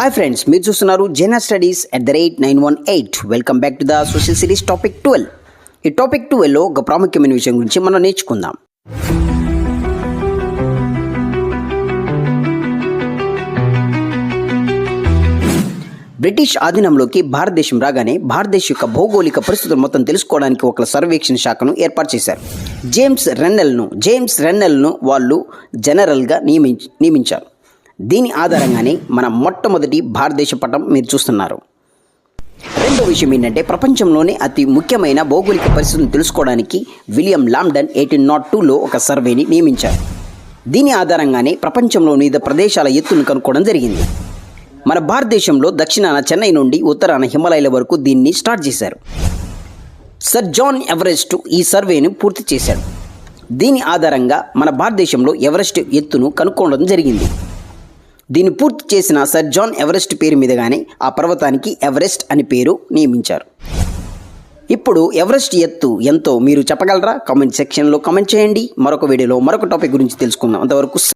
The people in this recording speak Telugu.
హాయ్ ఫ్రెండ్స్ మీరు చూస్తున్నారు Jena studies at the rate nine one eight welcome back to the social series topic twelve ఈ టాపిక్ ట్వెల్వ్లో ఒక ప్రాముఖ్యమైన విషయం గురించి మనం నేర్చుకుందాం. బ్రిటిష్ ఆధీనంలోకి భారతదేశం రాగానే భారతదేశ యొక్క భౌగోళిక పరిస్థితులు మొత్తం తెలుసుకోవడానికి ఒక సర్వేక్షణ శాఖను ఏర్పాటు చేశారు. జేమ్స్ రెన్నెల్ను జేమ్స్ రెన్నెల్ను వాళ్ళు జనరల్గా నియమించ నియమించారు. దీని ఆధారంగానే మన మొట్టమొదటి భారతదేశ పటం మీరు చూస్తున్నారు. రెండో విషయం ఏంటంటే ప్రపంచంలోనే అతి ముఖ్యమైన భౌగోళిక పరిస్థితులను తెలుసుకోవడానికి విలియం లామ్డన్ ఎయిటీన్ నాట్ టూలో ఒక సర్వేని నియమించారు. దీని ఆధారంగానే ప్రపంచంలో వివిధ ప్రదేశాల ఎత్తును కనుక్కోవడం జరిగింది. మన భారతదేశంలో దక్షిణాన చెన్నై నుండి ఉత్తరాన హిమాలయాల వరకు దీన్ని స్టార్ట్ చేశారు. సర్ జాన్ ఎవరెస్ట్ ఈ సర్వేను పూర్తి చేశాడు. దీని ఆధారంగా మన భారతదేశంలో ఎవరెస్ట్ ఎత్తును కనుక్కోవడం జరిగింది. దీన్ని పూర్తి చేసిన సర్ జాన్ ఎవరెస్ట్ పేరు మీదగానే ఆ పర్వతానికి ఎవరెస్ట్ అని పేరు నియమించారు. ఇప్పుడు ఎవరెస్ట్ ఎత్తు ఎంతో మీరు చెప్పగలరా? కామెంట్ సెక్షన్లో కామెంట్ చేయండి. మరొక వీడియోలో మరొక టాపిక్ గురించి తెలుసుకుందాం. అంతవరకు